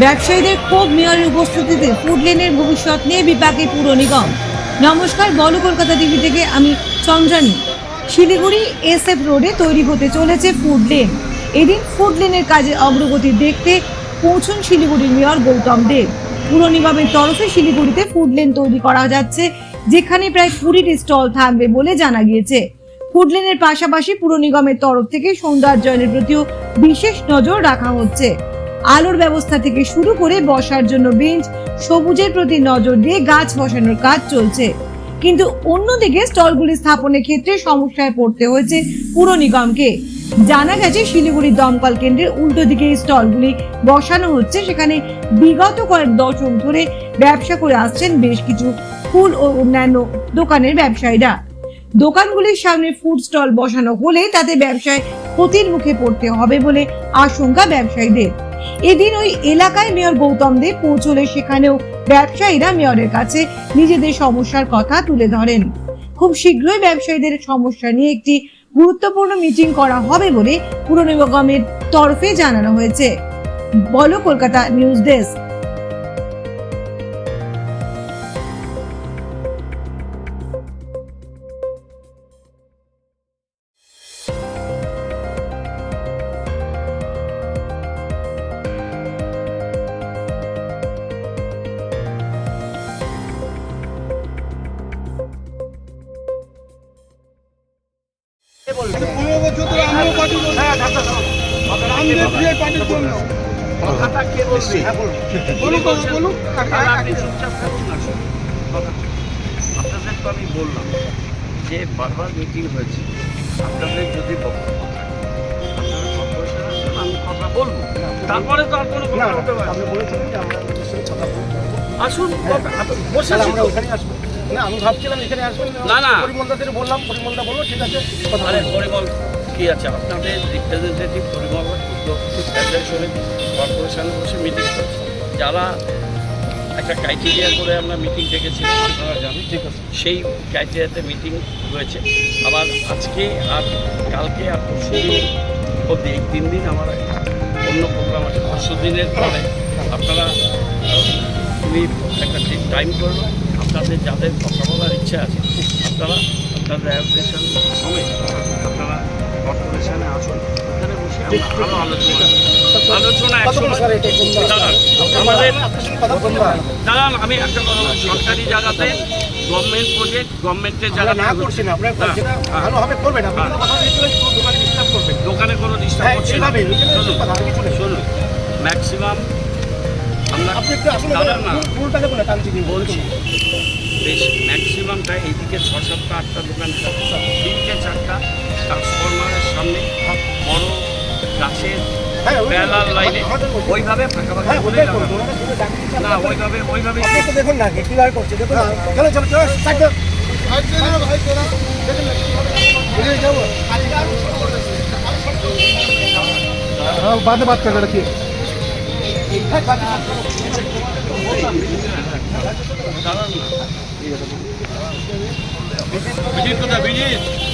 ব্যবসায়ীদের ক্ষোভ মেয়রের উপস্থিতিতে ফুড লেনের ভবিষ্যৎ নিয়ে বিপাকে পুর নিগম। নমস্কার, বল কলকাতা টিভি থেকে আমি চন্দ্রানী। শিলিগুড়ি এসএফ রোডে তৈরি হতে চলেছে ফুড লেন এদিন ফুড লেনের কাজের অগ্রগতি দেখতে পৌঁছন শিলিগুড়ির মেয়র গৌতম দেব। পুর নিগমের তরফে শিলিগুড়িতে ফুড লেন তৈরি করা যাচ্ছে, যেখানে প্রায় কুড়িটি স্টল থাকবে বলে জানা গিয়েছে। ফুড লেনের পাশাপাশি পুর নিগমের তরফ থেকে সৌন্দর্যায়নের প্রতিও বিশেষ নজর রাখা হচ্ছে। আলোর ব্যবস্থা থেকে শুরু করে বসার জন্য বেঞ্চ, সবুজের প্রতি নজর দিয়ে গাছ বসানোর কাজ চলছে। কিন্তু অন্যদিকে স্টলগুলি স্থাপনের ক্ষেত্রে সমস্যায় পড়তে হয়েছে পুর নিগমকে। জানা গেছে শিলিগুড়ির দমকল কেন্দ্রের উল্টো দিকে স্টলগুলি বসানো হচ্ছে, সেখানে বিগত কয়েক দশক ধরে ব্যবসা করে আসছেন বেশ কিছু ফুল ও অন্যান্য দোকানের ব্যবসায়ীরা। দোকানগুলির সামনে ফুড স্টল বসানো হলে তাতে ব্যবসায় ক্ষতির মুখে পড়তে হবে বলে আশঙ্কা ব্যবসায়ীদের। এদিন ওই এলাকায় মেয়র গৌতম দেব পৌঁছলে সেখানেও ব্যবসায়ীরা মেয়রের কাছে নিজেদের সমস্যার কথা তুলে ধরেন। খুব শীঘ্রই ব্যবসায়ীদের সমস্যা নিয়ে একটি গুরুত্বপূর্ণ মিটিং করা হবে বলে পুর নিগমের তরফে জানানো হয়েছে। বলো কলকাতা নিউজ ডেস্ক। পনেরো বছর ধরে আমিও পার্টি পার্টির জন্য আপনাদের তো আমি বললাম যে বারবার মিটিং হয়েছে। আপনাদের যদি বক্তব্য আমি কথা বলব। তারপরে তো আর কোনো কথা হতে পারে আসুন কথা- বসে আমরা ওখানে আসব। না আমি ভাবছিলাম এখানে আসবেন না, না। বললাম পরিমলদা বলল ঠিক আছে। কথা আরে বলব। পরিমল কি আছে? আপনাদের রিপ্রেজেন্টেটিভ পরিমল অ্যাসোসিয়েশনে কর্পোরেশনে বসে মিটিং যারা একটা ক্রাইটেরিয়া করে আমরা মিটিং আপনারা জানেন। ঠিক আছে। সেই ক্রাইটেরিয়াতে মিটিং হয়েছে। আবার আজকে আর কালকে আর পরশু দিন অবধি এই তিন দিন আমার অন্য প্রোগ্রাম আছে। পরশু দিনের পরে আপনারা একটা টাইম করল আপনাদের যাদের কথা বলার ইচ্ছা আছে আপনারা আপনাদের অ্যাসোসিয়েশন সমেত আপনারা কর্পোরেশনে আসুন ওখানে বসে আমরা আরও আলোচনা আলোচনা দল? দাঁড়ান, আমাদের দাঁড়ান আমি একটা কথা সরকারি জায়গাতে গভর্নমেন্ট প্রজেক্ট গভর্নমেন্টের না আপনার করবেন হ্যাঁ। দোকানে ডিস্টার্ব করবেন। দোকানে কোনো ডিস্টার্ব হ্যাঁ করছি না। শুনুন ম্যাক্সিমাম আমরা আপনি একটু বলছি। বেশ ম্যাক্সিমামটা এইদিকে ছ সাতটা আটটা দোকান তিনটে চারটা ট্রান্সফরমারের সামনে বড় গাছের হ্যাঁ বেলার লাইনে। ওইভাবে ফাঁকাফাঁকি হ্যাঁ বলে না। ওইভাবে ওইভাবে দেখুন না ক্লিয়ার করছে দেখুন চলো চলো চলো। ভাই তোরা, ভাই তোরা, দেখুন Иди туда, бери!